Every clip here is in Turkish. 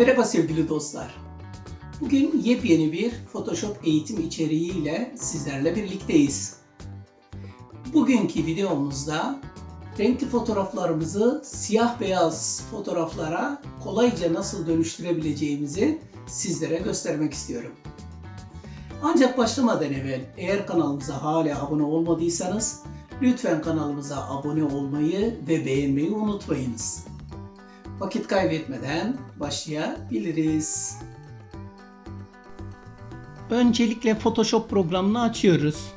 Merhaba sevgili dostlar. Bugün yepyeni bir Photoshop eğitim içeriğiyle sizlerle birlikteyiz. Bugünkü videomuzda renkli fotoğraflarımızı siyah beyaz fotoğraflara kolayca nasıl dönüştürebileceğimizi sizlere göstermek istiyorum. Ancak başlamadan evvel eğer kanalımıza hala abone olmadıysanız lütfen kanalımıza abone olmayı ve beğenmeyi unutmayınız. Vakit kaybetmeden başlayabiliriz. Öncelikle Photoshop programını açıyoruz.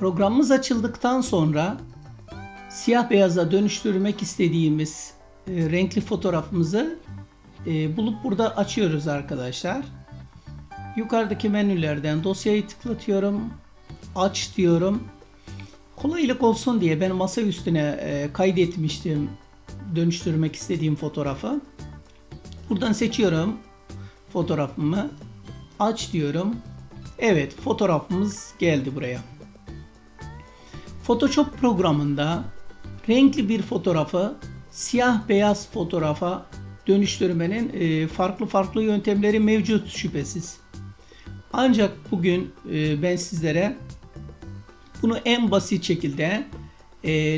Programımız açıldıktan sonra siyah beyaza dönüştürmek istediğimiz e, renkli fotoğrafımızı e, bulup burada açıyoruz arkadaşlar. Yukarıdaki menülerden dosyayı tıklatıyorum. Aç diyorum. Kolaylık olsun diye ben masa üstüne e, kaydetmiştim dönüştürmek istediğim fotoğrafı. Buradan seçiyorum fotoğrafımı. Aç diyorum. Evet fotoğrafımız geldi buraya. Photoshop programında renkli bir fotoğrafı siyah beyaz fotoğrafa dönüştürmenin e, farklı farklı yöntemleri mevcut şüphesiz. Ancak bugün e, ben sizlere bunu en basit şekilde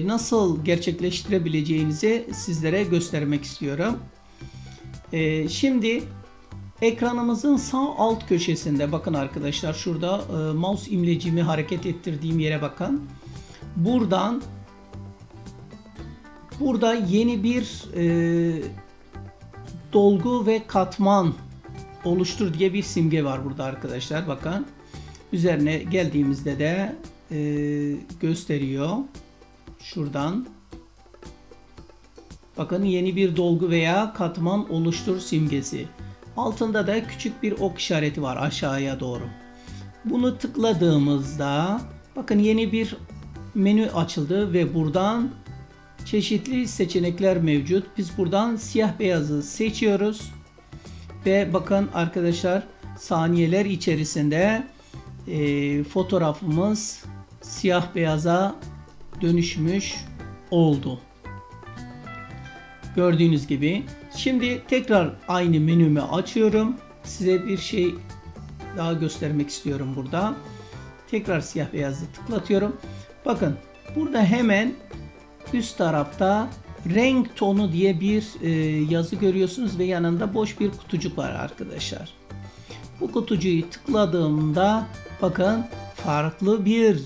nasıl gerçekleştirebileceğinizi sizlere göstermek istiyorum. E, şimdi ekranımızın sağ alt köşesinde bakın arkadaşlar şurada e, mouse imlecimi hareket ettirdiğim yere bakın. Buradan burada yeni bir e, dolgu ve katman oluştur diye bir simge var burada arkadaşlar bakın. Üzerine geldiğimizde de e, gösteriyor. Şuradan. Bakın yeni bir dolgu veya katman oluştur simgesi. Altında da küçük bir ok işareti var aşağıya doğru. Bunu tıkladığımızda bakın yeni bir menü açıldı ve buradan çeşitli seçenekler mevcut. Biz buradan siyah beyazı seçiyoruz. Ve bakın arkadaşlar saniyeler içerisinde e, fotoğrafımız siyah beyaza dönüşmüş oldu. Gördüğünüz gibi. Şimdi tekrar aynı menümü açıyorum. Size bir şey daha göstermek istiyorum burada. Tekrar siyah beyazı tıklatıyorum. Bakın burada hemen üst tarafta renk tonu diye bir e, yazı görüyorsunuz ve yanında boş bir kutucuk var arkadaşlar. Bu kutucuğu tıkladığımda bakın farklı bir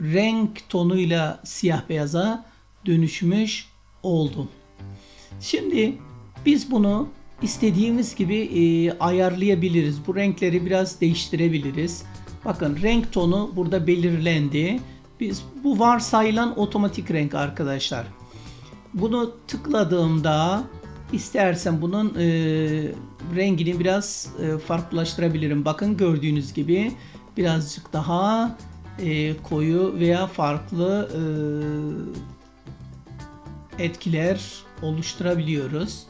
renk tonuyla siyah beyaza dönüşmüş oldum. Şimdi biz bunu istediğimiz gibi e, ayarlayabiliriz. Bu renkleri biraz değiştirebiliriz. Bakın renk tonu burada belirlendi. Biz bu varsayılan otomatik renk arkadaşlar. Bunu tıkladığımda istersen bunun e, rengini biraz e, farklılaştırabilirim. Bakın gördüğünüz gibi birazcık daha e, koyu veya farklı e, etkiler oluşturabiliyoruz.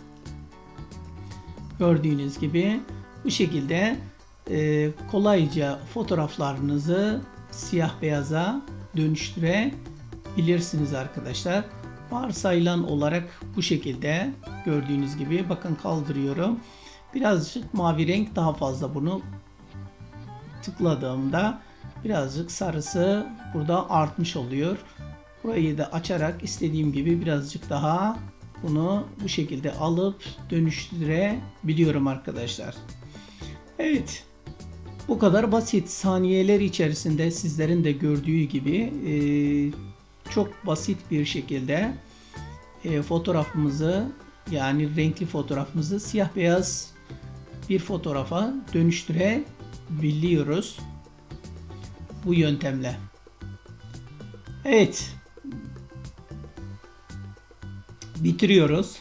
Gördüğünüz gibi bu şekilde e, kolayca fotoğraflarınızı siyah beyaza dönüştürebilirsiniz arkadaşlar. Varsayılan olarak bu şekilde gördüğünüz gibi bakın kaldırıyorum. Birazcık mavi renk daha fazla bunu tıkladığımda birazcık sarısı burada artmış oluyor. Burayı da açarak istediğim gibi birazcık daha bunu bu şekilde alıp dönüştürebiliyorum arkadaşlar. Evet. Bu kadar basit saniyeler içerisinde sizlerin de gördüğü gibi e, çok basit bir şekilde e, fotoğrafımızı yani renkli fotoğrafımızı siyah beyaz bir fotoğrafa dönüştürebiliyoruz bu yöntemle. Evet. Bitiriyoruz.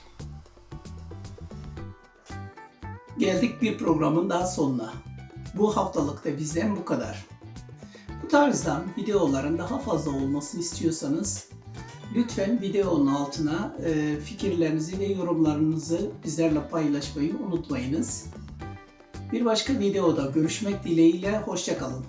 Geldik bir programın daha sonuna. Bu haftalık da bizden bu kadar. Bu tarzdan videoların daha fazla olmasını istiyorsanız lütfen videonun altına e, fikirlerinizi ve yorumlarınızı bizlerle paylaşmayı unutmayınız. Bir başka videoda görüşmek dileğiyle hoşçakalın.